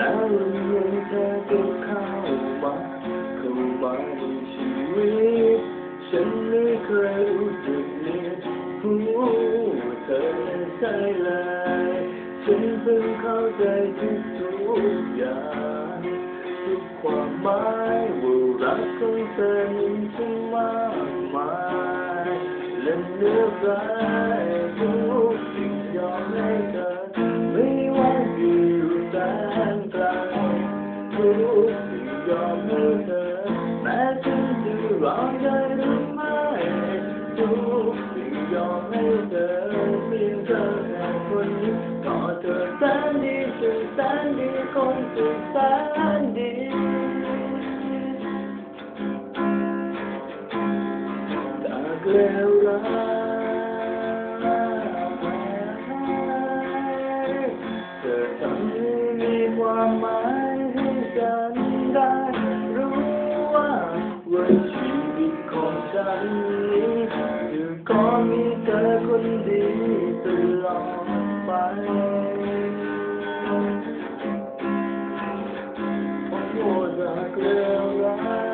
แล้ววันนี้เธอก็เข้ามาเข้ามาในชีวิตฉันไม่เคยรู้สึกนี้หูเธอใช่เลยฉันเพิ่งเข้าใจทุกทุกอย่างทุกความหมายว่ารักของเธอนั้นช่างมากมายและเหนือร้า นจะรอได้หรือไม่ทุกสิ่งยอมให้เธอเพียงเธอแค่คนนี้ก็เธอแสนดีสุดแสนดีคนสุดแสนดีจากเลวร้ายเธอทำให้มีความหมายให้ฉันได้รู้ว่าว่าชีวิต วันนี้คือขอมีเธอคนดีตลอดไปโอ้รักเลวร้าย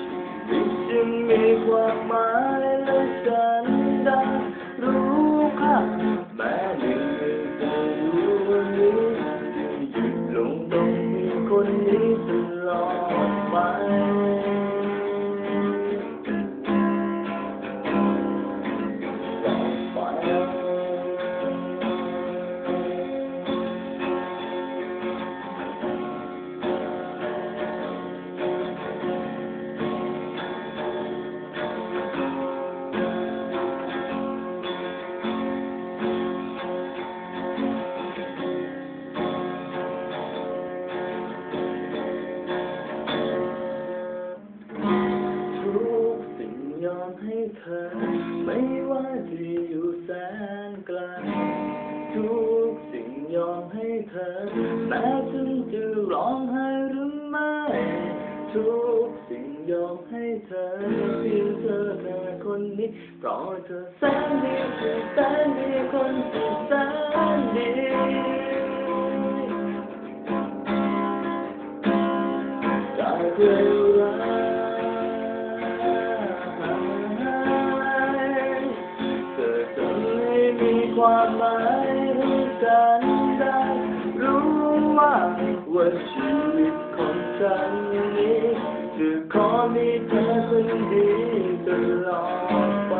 ชีวิตจึงมีความหมายและฉันได้รู้ค่า ไม่ว่าจะอยู่แสนไกลทุกสิ่งยอมให้เธอแม้ฉันจะร้องไห้หรือไม่ทุกสิ่งยอมให้เธอเพียงเธอแค่คนนี้เพราะเธอแสนดีเธอแสนดีคนสุดแสนดี ความหมายให้ฉันได้รู้ว่าว่าชีวิตของฉันนี้จะขอมีเธอคนดีตลอดไป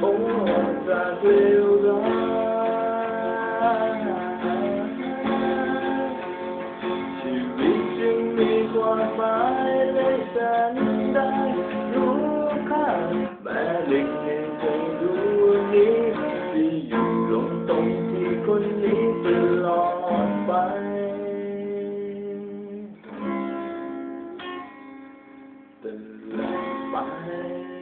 โอ้จากเลวร้ายชีวิตจึงมีความหมายและฉันได้รู้ค่าแม้เ Bye.